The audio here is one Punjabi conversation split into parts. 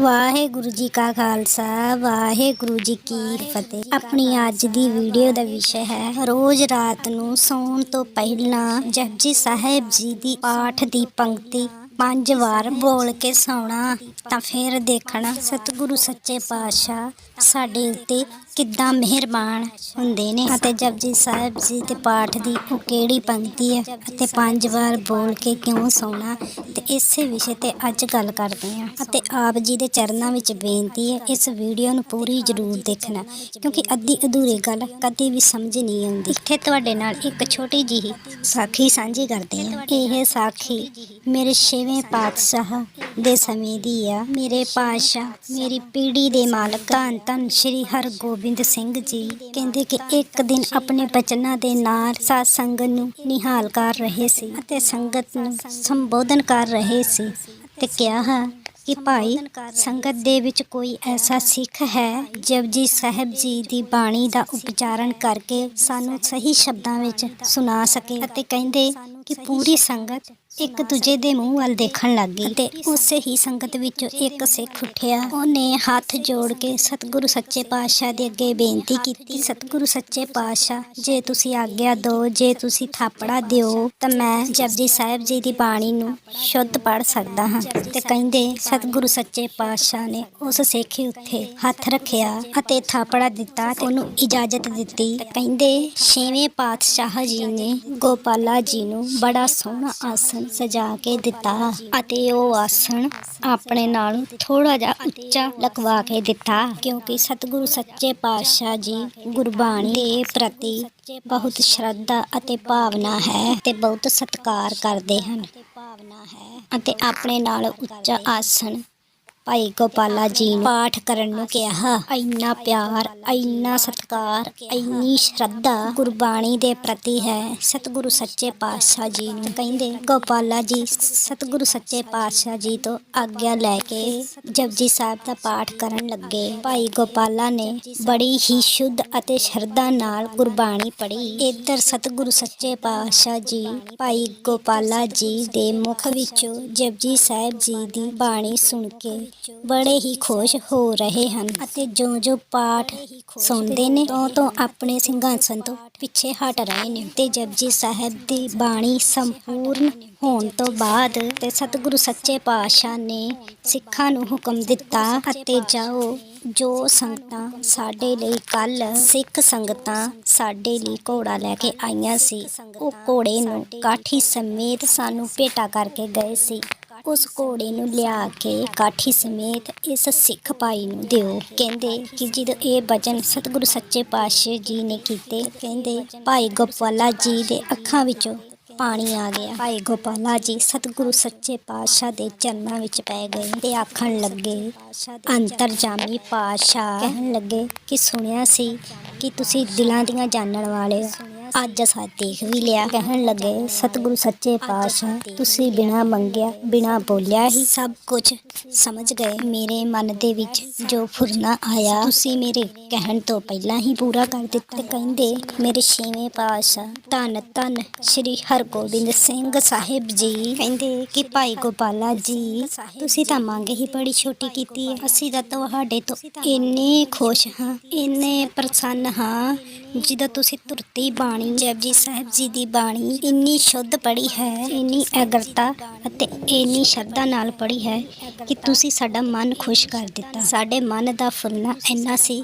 ਵਾਹਿਗੁਰੂ ਜੀ ਕਾ ਖਾਲਸਾ, ਵਾਹਿਗੁਰੂ ਜੀ ਕੀ ਫਤਿਹ। ਆਪਣੀ ਅੱਜ ਦੀ ਵੀਡੀਓ ਦਾ ਵਿਸ਼ਾ ਹੈ, ਰੋਜ਼ ਰਾਤ ਨੂੰ ਸੌਣ ਤੋਂ ਪਹਿਲਾਂ ਜਪਜੀ ਸਾਹਿਬ ਜੀ ਦੀ ਪਾਠ ਦੀ ਪੰਕਤੀ, ਪੰਜ ਵਾਰ ਬੋਲ ਕੇ ਸੌਣਾ, ਤਾਂ ਫਿਰ ਦੇਖਣਾ, ਸਤਿਗੁਰੂ ਸੱਚੇ ਪਾਤਸ਼ਾਹ ਸਾਡੇ ਉੱਤੇ ਕਿੱਦਾਂ ਮਿਹਰਬਾਨ ਹੁੰਦੇ ਨੇ? ਅਤੇ ਜਪਜੀ ਸਾਹਿਬ ਜੀ ਦੇ ਪਾਠ ਦੀ ਉਹ ਕਿਹੜੀ ਪੰਕਤੀ ਹੈ? ਅਤੇ ਪੰਜ ਵਾਰ ਬੋਲ ਕੇ ਕਿਉਂ ਸੌਣਾ? ਤੇ ਇਸੇ ਵਿਸ਼ੇ ਤੇ ਅੱਜ ਗੱਲ ਕਰਦੇ ਹਾਂ। ਅਤੇ ਆਪ ਜੀ ਦੇ ਚਰਨਾਂ ਵਿੱਚ ਬੇਨਤੀ ਹੈ, ਇਸ ਵੀਡੀਓ ਨੂੰ ਪੂਰੀ ਜ਼ਰੂਰ ਦੇਖਣਾ। ਕਿਉਂਕਿ ਅੱਧੀ ਅਧੂਰੀ ਗੱਲ ਕਦੇ ਵੀ ਸਮਝ ਨਹੀਂ ਆਉਂਦੀ। ਇੱਥੇ ਤੁਹਾਡੇ ਨਾਲ ਇੱਕ ਛੋਟੀ ਜਿਹੀ ਸਾਖੀ ਸਾਂਝੀ ਕਰਦੇ ਹਾਂ। ਇਹ ਸਾਖੀ ਮੇਰੇ ਛੇਵੇਂ ਪਾਤਸ਼ਾਹ ਦੇ ਸਮੇਂ ਦੀ ਆ। ਮੇਰੇ ਪਾਤਸ਼ਾਹ, ਮੇਰੀ ਪੀੜੀ ਦੇ ਮਾਲਕ ਧੰਨ ਧੰਨ ਸ਼੍ਰੀ ਹਰਗੋਬਿੰਦ ਸਿੰਘ ਜੀ ਕਹਿੰਦੇ ਕਿ ਇੱਕ ਦਿਨ ਆਪਣੇ ਬਚਨਾਂ ਦੇ ਨਾਲ ਸਾਧ ਸੰਗਤ ਨੂੰ ਨਿਹਾਲ ਕਰ ਰਹੇ ਸੀ ਅਤੇ ਸੰਗਤ ਨੂੰ ਸੰਬੋਧਨ ਕਰ ਰਹੇ ਸੀ ਤੇ ਕਿਹਾ ਕਿ ਭਾਈ, ਸੰਗਤ ਦੇ ਵਿੱਚ ਕੋਈ ਐਸਾ ਸਿੱਖ ਹੈ ਜਪਜੀ ਸਾਹਿਬ ਜੀ ਦੀ ਬਾਣੀ ਦਾ ਉਪਚਾਰਨ ਕਰਕੇ ਸਾਨੂੰ ਸਹੀ ਸ਼ਬਦਾਂ ਵਿੱਚ ਸੁਣਾ ਸਕੇ ਅਤੇ ਕਹਿੰਦੇ ਕਿ ਪੂਰੀ ਸੰਗਤ ਇੱਕ ਦੂਜੇ ਦੇ ਮੂੰਹ ਵੱਲ ਦੇਖਣ ਲੱਗ ਗਈ ਤੇ ਉਸੇ ਹੀ ਸੰਗਤ ਵਿੱਚੋਂ ਇੱਕ ਸਿੱਖ ਉੱਠਿਆ। ਉਹਨੇ ਹੱਥ ਜੋੜ ਕੇ ਸਤਿਗੁਰੂ ਸੱਚੇ ਪਾਤਸ਼ਾਹ ਦੇ ਅੱਗੇ ਬੇਨਤੀ ਕੀਤੀ, ਸਤਿਗੁਰੂ ਸੱਚੇ ਪਾਤਸ਼ਾਹ, ਜੇ ਤੁਸੀਂ ਆਗਿਆ ਦਿਓ ਜੇ ਤੁਸੀਂ ਥਾਪੜਾ ਦਿਓ, ਤਾਂ ਮੈਂ ਜਪਜੀ ਸਾਹਿਬ ਜੀ ਦੀ ਬਾਣੀ ਨੂੰ ਸ਼ੁੱਧ ਪੜ ਸਕਦਾ ਹਾਂ। ਤੇ ਕਹਿੰਦੇ, ਸਤਿਗੁਰੂ ਸੱਚੇ ਪਾਤਸ਼ਾਹ ਨੇ ਉਸ ਸਿੱਖ ਉੱਤੇ ਹੱਥ ਰੱਖਿਆ ਅਤੇ ਥਾਪੜਾ ਦਿੱਤਾ ਤੇ ਉਹਨੂੰ ਇਜਾਜ਼ਤ ਦਿੱਤੀ। ਕਹਿੰਦੇ, ਛੇਵੇਂ ਪਾਤਸ਼ਾਹ ਜੀ ਨੇ ਗੋਪਾਲਾ ਜੀ ਨੂੰ ਬੜਾ ਸੋਹਣਾ ਆਸਣ ਸਜਾ ਕੇ ਦਿੱਤਾ ਅਤੇ ਉਹ ਆਸਣ ਆਪਣੇ ਨਾਲ ਥੋੜਾ ਜਿਹਾ ਉੱਚਾ ਲਗਵਾ ਕੇ ਦਿੱਤਾ, ਕਿਉਂਕਿ ਸਤਿਗੁਰੂ ਸੱਚੇ ਪਾਤਸ਼ਾਹ ਜੀ ਗੁਰਬਾਣੀ ਦੇ ਪ੍ਰਤੀ ਬਹੁਤ ਸ਼ਰਧਾ ਅਤੇ ਭਾਵਨਾ ਹੈ ਤੇ ਬਹੁਤ ਸਤਿਕਾਰ ਕਰਦੇ ਹਨ। ਅਤੇ ਆਪਣੇ ਨਾਲ ਉੱਚਾ ਆਸਣ ਭਾਈ ਗੋਪਾਲਾ ਜੀ ਨੂੰ ਪਾਠ ਕਰਨ ਨੂੰ ਕਿਹਾ। ਇੰਨਾ ਪਿਆਰ, ਇੰਨਾ ਸਤਿਕਾਰ, ਇੰਨੀ ਸ਼ਰਧਾ ਗੁਰਬਾਣੀ ਦੇ ਪ੍ਰਤੀ ਹੈ। ਸਤਿਗੁਰੂ ਸੱਚੇ ਪਾਤਸ਼ਾਹ ਜੀ ਨੂੰ ਕਹਿੰਦੇ, ਗੋਪਾਲਾ ਜੀ, ਸਤਿਗੁਰੂ ਸੱਚੇ ਪਾਤਸ਼ਾਹ ਜੀ ਤੋਂ ਆਗਿਆ ਲੈ ਕੇ ਜਪਜੀ ਸਾਹਿਬ ਦਾ ਪਾਠ ਕਰਨ ਲੱਗੇ। ਭਾਈ ਗੋਪਾਲਾ ਨੇ ਬੜੀ ਹੀ ਸ਼ੁੱਧ ਅਤੇ ਸ਼ਰਧਾ ਨਾਲ ਗੁਰਬਾਣੀ ਪੜ੍ਹੀ। ਇੱਧਰ ਸਤਿਗੁਰੂ ਸੱਚੇ ਪਾਤਸ਼ਾਹ ਜੀ, ਭਾਈ ਗੋਪਾਲਾ ਜੀ ਦੇ ਮੁਖ ਵਿੱਚੋਂ ਜਪਜੀ ਸਾਹਿਬ ਜੀ ਦੀ ਬਾਣੀ ਸੁਣ ਕੇ ਬੜੇ ਹੀ ਖੁਸ਼ ਹੋ ਰਹੇ ਹਨ ਅਤੇ ਜੋ ਜੋ ਪਾਠ ਸੁਣਦੇ ਨੇ, ਤੋਂ ਤੋਂ ਆਪਣੇ ਸਿੰਘਾਸਨ ਤੋਂ ਪਿੱਛੇ ਹਟ ਰਹੇ ਨੇ। ਤੇ ਜਪਜੀ ਸਾਹਿਬ ਦੀ ਬਾਣੀ ਸੰਪੂਰਨ ਹੋਣ ਤੋਂ ਬਾਅਦ ਤੇ ਸਤਿਗੁਰੂ ਸੱਚੇ ਪਾਤਸ਼ਾਹ ਨੇ ਸਿੱਖਾਂ ਨੂੰ ਹੁਕਮ ਦਿੱਤਾ ਅਤੇ ਜਾਓ, ਜੋ ਸੰਗਤਾਂ ਸਾਡੇ ਲਈ ਕੱਲ ਸਿੱਖ ਸੰਗਤਾਂ ਸਾਡੇ ਲਈ ਘੋੜਾ ਲੈ ਕੇ ਆਈਆਂ ਸੀ, ਉਹ ਘੋੜੇ ਨੂੰ ਕਾਠੀ ਸਮੇਤ ਸਾਨੂੰ ਭੇਟਾ ਕਰਕੇ ਗਏ ਸੀ। ਉਸ ਘੋੜੇ ਨੂੰ ਲਿਆ ਕੇ ਕਾਠੀ ਸਮੇਤ ਇਸ ਸਿੱਖ ਭਾਈ ਨੂੰ ਦਿਓ। ਕਹਿੰਦੇ ਕਿ ਜਦੋਂ ਇਹ ਬਚਨ ਸਤਿਗੁਰੂ ਸੱਚੇ ਪਾਤਸ਼ਾਹ ਜੀ ਨੇ ਕੀਤੇ, ਕਹਿੰਦੇ, ਭਾਈ ਗੋਪਾਲਾ ਜੀ ਦੇ ਅੱਖਾਂ ਵਿੱਚੋਂ ਪਾਣੀ ਆ ਗਿਆ। ਭਾਈ ਗੋਪਾਲਾ ਜੀ ਸਤਿਗੁਰੂ ਸੱਚੇ ਪਾਤਸ਼ਾਹ ਦੇ ਚਰਨਾਂ ਵਿੱਚ ਪੈ ਗਏ ਤੇ ਆਖਣ ਲੱਗੇ, ਅੰਤਰਜਾਮੀ ਪਾਤਸ਼ਾਹ। ਕਹਿਣ ਲੱਗੇ ਕਿ ਸੁਣਿਆ ਸੀ ਕਿ ਤੁਸੀਂ ਦਿਲਾਂ ਦੀਆਂ ਜਾਣਨ ਵਾਲੇ ਅੱਜ ਅਸਾਂ ਦੇਖ ਵੀ ਲਿਆ। ਕਹਿਣ ਲੱਗੇ ਸਤਿਗੁਰੂ ਸੱਚੇ ਪਾਤਸ਼ਾਹ ਤੁਸੀਂ ਬਿਨਾ ਮੰਗਿਆ ਬਿਨਾ ਬੋਲਿਆ ਹੀ ਸਭ ਕੁਝ ਸਮਝ ਗਏ। ਮੇਰੇ ਮਨ ਦੇ ਵਿੱਚ ਜੋ ਫੁਰਨਾ ਆਇਆ ਤੁਸੀਂ ਮੇਰੇ ਕਹਿਣ ਤੋਂ ਪਹਿਲਾਂ ਹੀ ਪੂਰਾ ਕਰ ਦਿੱਤਾ। ਕਹਿੰਦੇ ਮੇਰੇ ਛੇਵੇਂ ਪਾਤਸ਼ਾਹ ਧੰਨ ਧੰਨ ਸ੍ਰੀ ਹਰਗੋਬਿੰਦ ਸਿੰਘ ਸਾਹਿਬ ਜੀ। ਕਹਿੰਦੇ ਕਿ ਭਾਈ ਗੋਪਾਲਾ ਜੀ ਤੁਸੀਂ ਤਾਂ ਮੰਗ ਹੀ ਬੜੀ ਛੋਟੀ ਕੀਤੀ ਹੈ। ਅਸੀਂ ਤਾਂ ਤੁਹਾਡੇ ਤੋਂ ਇੰਨੇ ਖੁਸ਼ ਹਾਂ ਇੰਨੇ ਪ੍ਰਸੰਨ ਹਾਂ ਜਿਹਦਾ ਤੁਸੀਂ ਤੁਰਤੀ ਬਾਣੀ ਜਪਜੀ ਸਾਹਿਬ ਜੀ ਦੀ ਬਾਣੀ ਇੰਨੀ ਸ਼ੁੱਧ ਪੜੀ ਹੈ, ਇੰਨੀ ਅਗਰਤਾ ਅਤੇ ਇੰਨੀ ਸ਼ਰਧਾ ਨਾਲ ਪੜੀ ਹੈ ਕਿ ਤੁਸੀਂ ਸਾਡਾ ਮਨ ਖੁਸ਼ ਕਰ ਦਿੱਤਾ। ਸਾਡੇ ਮਨ ਦਾ ਫੁੱਲਣਾ ਇੰਨਾ ਸੀ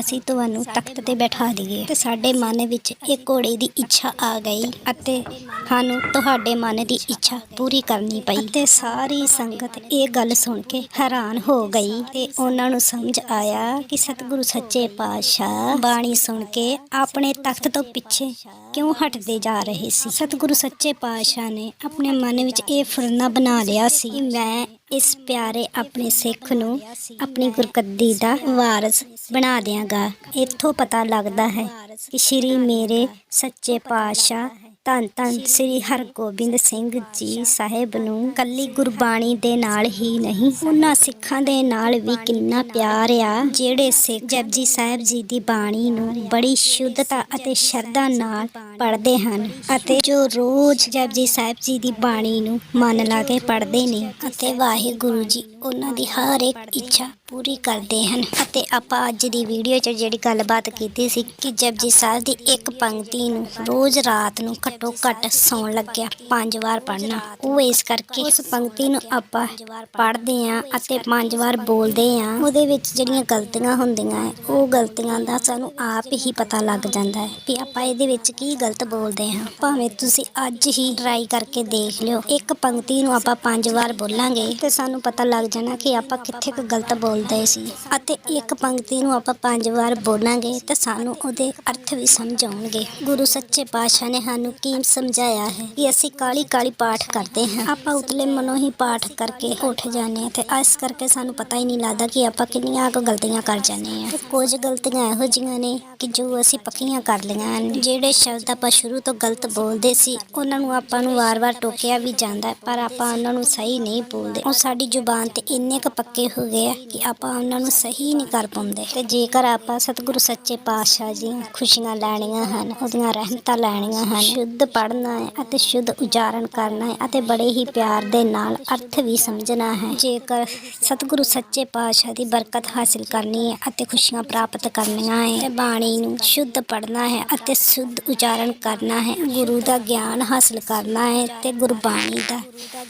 ਅਸੀਂ ਤੁਹਾਨੂੰ ਤਖਤ ਤੇ ਬਿਠਾ ਦਈਏ। ਤੇ ਸਾਡੇ ਮਨ ਵਿੱਚ ਇਹ ਘੋੜੇ ਦੀ ਇੱਛਾ ਆ ਗਈ ਅਤੇ ਸਾਨੂੰ ਤੁਹਾਡੇ ਮਨ ਦੀ ਇੱਛਾ ਪੂਰੀ ਕਰਨੀ ਪਈ। ਤੇ ਸਾਰੀ ਸੰਗਤ ਇਹ ਗੱਲ ਸੁਣ ਕੇ ਹੈਰਾਨ ਹੋ ਗਈ ਤੇ ਉਹਨਾਂ ਨੂੰ ਸਮਝ ਆਇਆ ਕਿ ਸਤਿਗੁਰੂ ਸੱਚੇ ਪਾਤਸ਼ਾਹ ਬਾਣੀ ਸੁਣ ਕੇ ਆਪਣੇ ਤਖਤ ਤੋਂ ਪਿੱਛੇ ਕਿਉਂ ਹਟਦੇ ਜਾ ਰਹੇ ਸੀ? ਸਤਿਗੁਰੂ ਸੱਚੇ ਪਾਤਸ਼ਾਹ ਨੇ ਆਪਣੇ ਮਨ ਵਿੱਚ ਇਹ ਫੁਰਨਾ ਬਣਾ ਲਿਆ ਸੀ ਮੈਂ ਇਸ ਪਿਆਰੇ ਆਪਣੇ ਸਿੱਖ ਨੂੰ ਆਪਣੀ ਗੁਰਗੱਦੀ ਦਾ ਵਾਰਸ ਬਣਾ ਦਿਆਂਗਾ। ਇੱਥੋਂ ਪਤਾ ਲੱਗਦਾ ਹੈ ਕਿ ਸ਼੍ਰੀ ਮੇਰੇ ਸੱਚੇ ਪਾਤਸ਼ਾਹ ਧੰਨ ਧੰਨ ਸ੍ਰੀ ਹਰਗੋਬਿੰਦ ਸਿੰਘ ਜੀ ਸਾਹਿਬ ਨੂੰ ਕੱਲੀ ਗੁਰਬਾਣੀ ਦੇ ਨਾਲ ਹੀ ਨਹੀਂ ਉਹਨਾਂ ਸਿੱਖਾਂ ਦੇ ਨਾਲ ਵੀ ਕਿੰਨਾ ਪਿਆਰ ਆ। ਜਿਹੜੇ ਸਿੱਖ ਜਪਜੀ ਸਾਹਿਬ ਜੀ ਦੀ ਬਾਣੀ ਨੂੰ ਬੜੀ ਸ਼ੁੱਧਤਾ ਅਤੇ ਸ਼ਰਧਾ ਨਾਲ ਪੜ੍ਹਦੇ ਹਨ ਅਤੇ ਜੋ ਰੋਜ਼ ਜਪਜੀ ਸਾਹਿਬ ਜੀ ਦੀ ਬਾਣੀ ਨੂੰ ਮਨ ਲਾ ਕੇ ਪੜ੍ਹਦੇ ਨੇ ਅਤੇ ਵਾਹਿਗੁਰੂ ਜੀ ਉਹਨਾਂ ਦੀ ਹਰ ਇੱਕ ਇੱਛਾ ਪੂਰੀ ਕਰਦੇ ਹਨ ਅਤੇ ਆਪਾਂ ਅੱਜ ਦੀ ਵੀਡੀਓ 'ਚ ਜਿਹੜੀ ਗੱਲਬਾਤ ਕੀਤੀ ਸੀ ਕਿ ਜਪਜੀ ਸਾਹਿਬ ਦੀ ਇੱਕ ਪੰਕਤੀ ਨੂੰ ਰੋਜ਼ ਰਾਤ ਨੂੰ ਘੱਟੋ ਘੱਟ ਸੌਣ ਲੱਗਿਆ, ਪੰਜ ਵਾਰ ਪੜ੍ਹਨਾ। ਉਹ ਇਸ ਕਰਕੇ ਉਸ ਪੰਕਤੀ ਨੂੰ ਆਪਾਂ ਪੜ੍ਹਦੇ ਆਂ ਅਤੇ ਪੰਜ ਵਾਰ ਬੋਲਦੇ ਆਂ ਉਹਦੇ ਵਿੱਚ ਜਿਹੜੀਆਂ ਗਲਤੀਆਂ ਹੁੰਦੀਆਂ ਹੈ, ਉਹ ਗਲਤੀਆਂ ਦਾ ਸਾਨੂੰ ਆਪ ਹੀ ਪਤਾ ਲੱਗ ਜਾਂਦਾ ਹੈ ਕਿ ਆਪਾਂ ਇਹਦੇ ਵਿੱਚ ਕੀ ਗਲਤ ਬੋਲਦੇ ਹਾਂ। ਭਾਵੇਂ ਤੁਸੀਂ ਅੱਜ ਹੀ ਟਰਾਈ ਕਰਕੇ ਦੇਖ ਲਿਓ, ਇੱਕ ਪੰਕਤੀ ਨੂੰ ਆਪਾਂ ਪੰਜ ਵਾਰ ਬੋਲਾਂਗੇ ਤੇ ਸਾਨੂੰ ਪਤਾ ਲੱਗ ਜਾਣਾ ਕਿ ਆਪਾਂ ਕਿੱਥੇ ਕੁ ਗਲਤ ਬੋਲਦੇ ਸੀ। ਅਤੇ ਇੱਕ ਪੰਕਤੀ ਨੂੰ ਆਪਾਂ ਪੰਜ ਵਾਰ ਬੋਲਾਂਗੇ ਤੇ ਸਾਨੂੰ ਉਹਦੇ ਅਰਥ ਵੀ ਸਮਝ ਆਉਣਗੇ। ਗੁਰੂ ਸੱਚੇ ਪਾਤਸ਼ਾਹ ਨੇ ਸਾਨੂੰ ਕੀ ਸਮਝਾਇਆ ਹੈ ਕਿ ਅਸੀਂ ਕਾਲੀ ਕਾਲੀ ਪਾਠ ਕਰਦੇ ਹਾਂ। ਆਪਾਂ ਉਤਲੇ ਮਨੋਂ ਹੀ ਪਾਠ ਕਰਕੇ ਉੱਠ ਜਾਂਦੇ ਹਾਂ ਤੇ ਇਸ ਕਰਕੇ ਸਾਨੂੰ ਪਤਾ ਹੀ ਨਹੀਂ ਲੱਗਦਾ ਕਿ ਆਪਾਂ ਕਿੰਨੀਆਂ ਕੁ ਗਲਤੀਆਂ ਕਰ ਜਾਂਦੇ ਹਾਂ। ਕੁਝ ਗਲਤੀਆਂ ਇਹੋ ਜਿਹੀਆਂ ਨੇ ਕਿ ਜੋ ਅਸੀਂ ਪੱਕੀਆਂ ਕਰ ਲਈਆਂ ਹਨ। ਜਿਹੜੇ ਸ਼ਬਦ ਆਪਾਂ ਸ਼ੁਰੂ ਤੋਂ ਗਲਤ ਬੋਲਦੇ ਸੀ, ਉਹਨਾਂ ਨੂੰ ਆਪਾਂ ਨੂੰ ਵਾਰ-ਵਾਰ ਟੋਕਿਆ ਵੀ ਜਾਂਦਾ ਪਰ ਆਪਾਂ ਉਹਨਾਂ ਨੂੰ ਸਹੀ ਨਹੀਂ ਬੋਲਦੇ। ਉਹ ਸਾਡੀ ਜ਼ੁਬਾਨ ਤੇ ਇੰਨੇ ਕੁ ਪੱਕੇ ਹੋ ਗਏ ਆ ਕਿ ਆਪਾਂ ਉਹਨਾਂ ਨੂੰ ਸਹੀ ਨਹੀਂ ਕਰ ਪਾਉਂਦੇ। ਤੇ ਜੇਕਰ ਆਪਾਂ ਸਤਿਗੁਰੂ ਸੱਚੇ ਪਾਤਸ਼ਾਹ ਜੀ ਖੁਸ਼ੀਆਂ ਲੈਣੀਆਂ ਹਨ, ਉਹਦੀਆਂ ਰਹਿਮਤਾਂ ਲੈਣੀਆਂ ਹਨ ਸ਼ੁੱਧ ਪੜ੍ਹਨਾ ਹੈ ਅਤੇ ਸ਼ੁੱਧ ਉਚਾਰਨ ਕਰਨਾ ਹੈ ਅਤੇ ਬੜੇ ਹੀ ਪਿਆਰ ਦੇ ਨਾਲ ਅਰਥ ਵੀ ਸਮਝਣਾ ਹੈ। ਜੇਕਰ ਸਤਿਗੁਰੂ ਸੱਚੇ ਪਾਤਸ਼ਾਹ ਦੀ ਬਰਕਤ ਹਾਸਿਲ ਕਰਨੀ ਹੈ ਅਤੇ ਖੁਸ਼ੀਆਂ ਪ੍ਰਾਪਤ ਕਰਨੀਆਂ ਹੈ ਬਾਣੀ ਨੂੰ ਸ਼ੁੱਧ ਪੜ੍ਹਨਾ ਹੈ ਅਤੇ ਸ਼ੁੱਧ ਉਚਾਰਨ ਕਰਨਾ ਹੈ, ਗੁਰੂ ਦਾ ਗਿਆਨ ਹਾਸਿਲ ਕਰਨਾ ਹੈ ਤੇ ਗੁਰਬਾਣੀ ਦਾ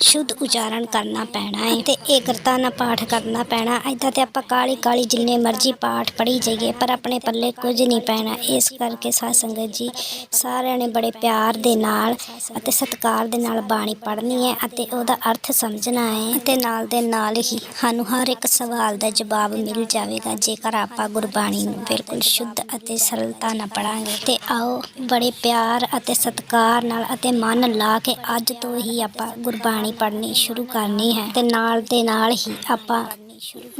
ਸ਼ੁੱਧ ਉਚਾਰਨ ਕਰਨਾ ਪੈਣਾ ਹੈ ਤੇ ਏਕਰਤਾ ਨਾਲ ਪਾਠ ਕਰਨਾ ਪੈਣਾ, ਏਦਾਂ ਤੇ ਆਪਾਂ ਕਾਲੀ ਕਾਲੀ ਜਿੰਨੇ ਮਰਜ਼ੀ ਪਾਠ ਪੜ੍ਹੀ ਜਾਈਏ, ਪਰ ਆਪਣੇ ਪੱਲੇ ਕੁਝ ਨਹੀਂ ਪੈਣਾ। ਇਸ ਕਰਕੇ ਸਾਧ ਸੰਗਤ ਜੀ, ਸਾਰਿਆਂ ਨੇ ਬੜੇ ਪਿਆਰ ਪਿਆਰ ਦੇ ਨਾਲ ਅਤੇ ਸਤਿਕਾਰ ਦੇ ਨਾਲ ਬਾਣੀ ਪੜ੍ਹਨੀ ਹੈ ਅਤੇ ਉਹਦਾ ਅਰਥ ਸਮਝਣਾ ਹੈ ਅਤੇ ਨਾਲ ਦੇ ਨਾਲ ਹੀ ਸਾਨੂੰ ਹਰ ਇੱਕ ਸਵਾਲ ਦਾ ਜਵਾਬ ਮਿਲ ਜਾਵੇਗਾ, ਜੇਕਰ ਆਪਾਂ ਗੁਰਬਾਣੀ ਨੂੰ ਬਿਲਕੁਲ ਸ਼ੁੱਧ ਅਤੇ ਸਰਲਤਾ ਨਾਲ ਪੜਾਂਗੇ ਤੇ ਆਓ ਬੜੇ ਪਿਆਰ ਅਤੇ ਸਤਿਕਾਰ ਨਾਲ ਅਤੇ ਮਨ ਲਾ ਕੇ ਅੱਜ ਤੋਂ ਹੀ ਆਪਾਂ ਗੁਰਬਾਣੀ ਪੜ੍ਹਨੀ ਸ਼ੁਰੂ ਕਰਨੀ ਹੈ ਤੇ ਨਾਲ ਦੇ ਨਾਲ ਹੀ ਆਪਾਂ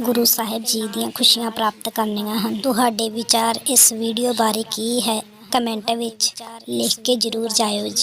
ਗੁਰੂ ਸਾਹਿਬ ਜੀ ਦੀਆਂ ਖੁਸ਼ੀਆਂ ਪ੍ਰਾਪਤ ਕਰਨੀਆਂ ਹਨ। ਤੁਹਾਡੇ ਵਿਚਾਰ ਇਸ ਵੀਡੀਓ ਬਾਰੇ ਕੀ ਹੈ? ਕਮੈਂਟ ਵਿੱਚ ਲਿਖ ਕੇ ਜਰੂਰ ਜਾਇਓ ਜੀ।